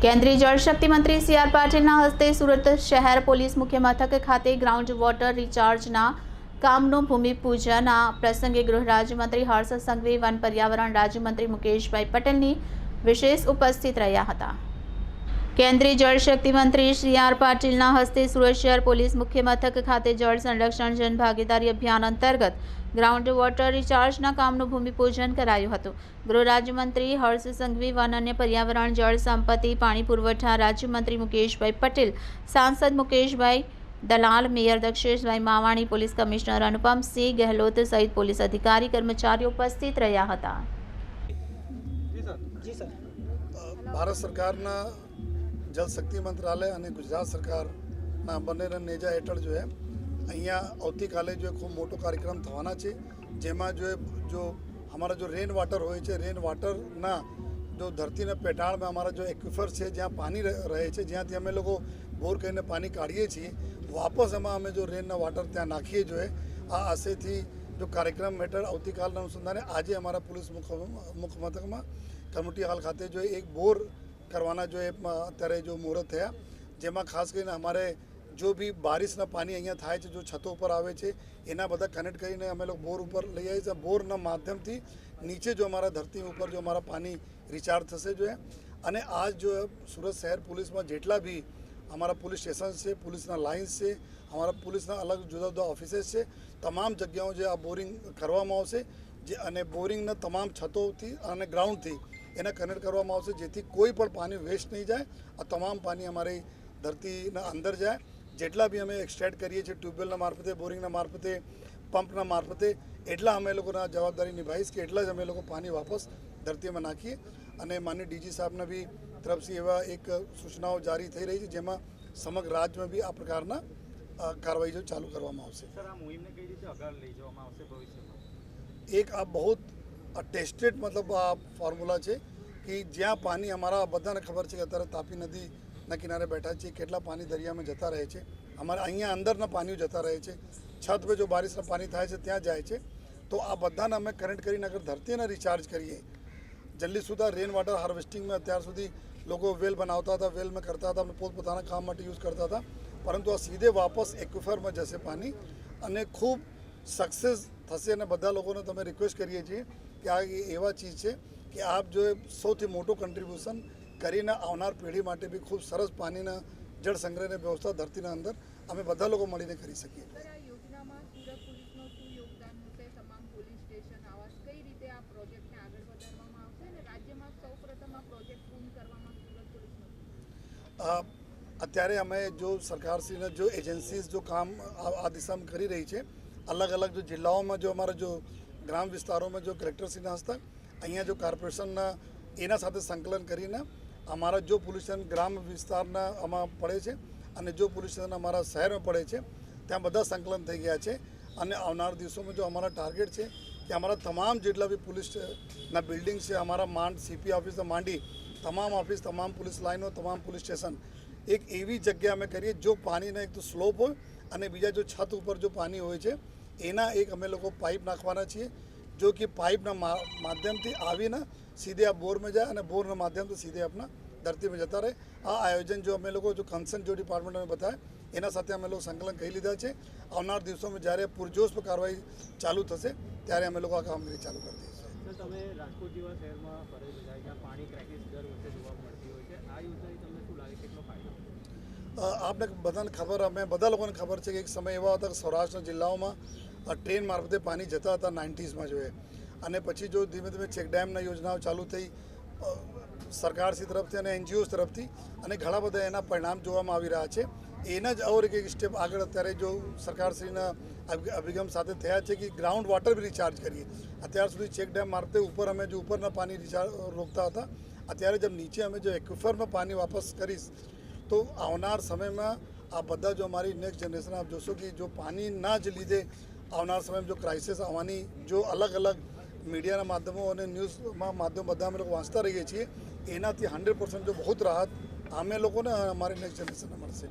કેન્દ્રીય જળશક્તિ મંત્રી C R પાટીલના હસ્તે સુરત શહેર પોલીસ મુખ્ય મથક ખાતે ગ્રાઉન્ડ વોટર રિચાર્જના કામનું ભૂમિપૂજન. આ પ્રસંગે ગૃહ રાજ્યમંત્રી હર્ષ સંઘવી, વન પર્યાવરણ રાજ્યમંત્રી મુકેશભાઈ પટેલની વિશેષ ઉપસ્થિત રહ્યા હતા. કેન્દ્રીય જળશક્તિ મંત્રી શ્રી આર પાટીલના હસ્તે સુરત શહેર પોલીસ મુખ્ય મથક ખાતે જળ સંરક્ષણ જનભાગીદારી અભિયાન અંતર્ગત ગ્રાઉન્ડ વોટર રિચાર્જના કામનું ભૂમિપૂજન કરાયું હતું. ગૃહ રાજ્યમંત્રી હર્ષ સંઘવી વન અને પર્યાવરણ જળ સંપત્તિ પાણી પુરવઠા રાજ્યમંત્રી મુકેશભાઈ પટેલ સાંસદ Mukeshbhai Dalal mayor Daksheshbhai Mavani police commissioner Anupamsinh Gehlot સહિત પોલીસ અધિકારી કર્મચારીઓ ઉપસ્થિત રહ્યા હતા. ભારત સરકારના જલ શક્તિ મંત્રાલય અને ગુજરાત સરકારના બંનેના નેજા હેઠળ જો અહીંયા આવતીકાલે જો ખૂબ મોટો કાર્યક્રમ થવાના છે. જેમાં જો જો અમારા જો રેન વોટર હોય છે રેન વોટરના જો ધરતીના પેટાળમાં અમારા જો એક્વિફર છે, જ્યાં પાણી રહે છે, જ્યાંથી અમે લોકો બોર કરીને પાણી કાઢીએ છીએ, વાપસ એમાં અમે જો રેનના વોટર ત્યાં નાખીએ જોઈએ આ આશયથી જો કાર્યક્રમ હેઠળ આવતીકાલના અનુસંધાને આજે અમારા પોલીસ મુખ મુખ્ય મથકમાં હાલ હોલ ખાતે જો એક બોર કરવાના જો એ અત્યારે જો મુહૂર્ત થયા. જેમાં ખાસ કરીને અમારે જો બી બારિશના પાણી અહીંયા થાય છે, જો છતો ઉપર આવે છે, એના બધા કનેક્ટ કરીને અમે લોકો બોર ઉપર લઈ આવીએ છીએ. બોરના માધ્યમથી નીચે જો અમારા ધરતી ઉપર જો અમારા પાણી રિચાર્જ થશે જો અને આજ જો સુરત શહેર પોલીસમાં જેટલા બી અમારા પોલીસ સ્ટેશન છે, પોલીસના લાઇન્સ છે, અમારા પોલીસના અલગ જુદા જુદા ઓફિસેસ છે, તમામ જગ્યાઓ જે આ બોરિંગ કરવામાં આવશે, જે અને બોરિંગના તમામ છતોથી અને ગ્રાઉન્ડથી એને કનેક્ટ કરવામાં આવશે જેથી કોઈ પણ પાણી વેસ્ટ નહીં જાય. આ તમામ પાણી અમારી ધરતીના અંદર જાય. જેટલા બી અમે એક્સટ્રેક્ટ કરીએ છીએ ટ્યુબવેલના મારફતે બોરિંગના મારફતે પંપના મારફતે એટલા અમે લોકોના જવાબદારી નિભાવીશ કે એટલા જ અમે લોકો પાણી વાપસ ધરતીમાં નાખીએ. અને માનનીય ડીજી સાહેબના બી તરફથી એવા એક સૂચનાઓ જારી થઈ રહી છે જેમાં સમગ્ર રાજ્યમાં બી આ પ્રકારના કાર્યવાહીઓ કાર્યવાહી ચાલુ કરવામાં આવશે. એક આ બહુ ટેસ્ટેડ મતલબ આ ફોર્મ્યુલા છે કે જ્યાં પાણી અમારા બધાને ખબર છે કે અત્યારે તાપી નદીના કિનારે બેઠા છીએ, કેટલા પાણી દરિયામાં જતા રહે છે, અમારા અહીંયા અંદરના પાણીઓ જતા રહે છે, છત પર જો બારિશના પાણી થાય છે, ત્યાં જાય છે. તો આ બધાને અમે કરંટ કરીને અગર ધરતીને રિચાર્જ કરીએ, જલ્દી સુધા રેન વોટર હાર્વેસ્ટિંગમાં અત્યાર સુધી લોકો વેલ બનાવતા હતા વેલમાં કરતા હતા પોતપોતાના કામ માટે યુઝ કરતા હતા. પરંતુ આ સીધે વાપસ એક્વિફરમાં જશે પાણી અને ખૂબ સક્સેસ થશે અને બધા લોકોને તમે રિક્વેસ્ટ કરીએ છીએ કે આ એવા ચીજ છે કે આપ જો સૌથી મોટું કન્ટ્રીબ્યુશન કરીને આવનાર પેઢી માટે બી ખૂબ સરસ પાણીના જળ સંગ્રહની વ્યવસ્થા ધરતીના અંદર અમે બધા લોકો મળીને કરી શકીએ. અત્યારે અમે જો સરકારશ્રીના જો એજન્સીઝ જો કામ આ આ દિશામાં કરી રહી છે અલગ અલગ જો જિલ્લાઓમાં જો અમારા જો ગ્રામ વિસ્તારોમાં જો કલેક્ટરશ્રીના હસ્તક અહીંયા જો કોર્પોરેશનના એના સાથે સંકલન કરીને અમારા જો પોલ્યુશન ગ્રામ વિસ્તારના આમાં પડે છે અને જો પોલીસ સ્ટેશન અમારા શહેરમાં પડે છે, ત્યાં બધા સંકલન થઈ ગયા છે અને આવનાર દિવસોમાં જો અમારા ટાર્ગેટ છે કે અમારા તમામ જેટલા બી પોલીસના બિલ્ડિંગ છે, અમારા માંડ સીપી ઓફિસ, માંડી, તમામ ઓફિસ, તમામ પોલીસ લાઈનો, તમામ પોલીસ સ્ટેશન, એક એવી જગ્યા અમે કરીએ જો પાણીના એક તો સ્લોપ હોય અને બીજા જો છત ઉપર જો પાણી હોય છે એના એક અમે લોકો પાઇપ નાખવાના છીએ, જો કે પાઇપના માધ્યમથી આવીને સીધે આ બોરમાં જાય અને બોરના માધ્યમથી સીધે આપણા ધરતીમાં જતા રહે. આ આયોજન જો અમે લોકો, જો કન્સર્ન જો ડિપાર્ટમેન્ટ અમે બતાવે, એના સાથે અમે લોકો સંકલન કરી લીધા છે. આવનાર દિવસોમાં જ્યારે પૂરજોશ પર કાર્યવાહી ચાલુ થશે, ત્યારે અમે લોકો આ કામગીરી ચાલુ કરી દઈશું. રાજકોટ જેવા શહેરમાં આપને બધાને ખબર, અમે બધા લોકોને ખબર છે કે એક સમય એવા હતા કે સૌરાષ્ટ્રના જિલ્લાઓમાં ટ્રેન મારફતે પાણી જતા હતા નાઇન્ટીઝમાં જોઈએ. અને પછી જો ધીમે ધીમે ચેકડેમના યોજનાઓ ચાલુ થઈ સરકારશ્રી તરફથી અને એનજીઓ તરફથી અને ઘણા બધા એના પરિણામ જોવામાં આવી રહ્યા છે. એના જ ઓર એક સ્ટેપ આગળ અત્યારે જો સરકારશ્રીના અભિગમ સાથે થયા છે કે ગ્રાઉન્ડ વોટર બી રિચાર્જ કરીએ. અત્યાર સુધી ચેક ડેમ ઉપર અમે જો ઉપરના પાણી રિચાર્જ રોકતા હતા, અત્યારે જેમ નીચે અમે જો એક્વિફરમાં પાણી વાપસ કરીશ તો આવનાર સમયમાં આ બધા જો અમારી નેક્સ્ટ જનરેશન આપ જોશો કે જો પાણીના જ લીધે આવનાર સમયમાં જો ક્રાઇસિસ આવવાની જો અલગ અલગ મીડિયાના માધ્યમો અને ન્યૂઝમાં માધ્યમ બધા અમે લોકો વાંચતા રહીએ છીએ, એનાથી હંડ્રેડ પર્સન્ટ જો બહુ રાહત અમે લોકોને અમારી નેક્સ્ટ જનરેશનને મળશે.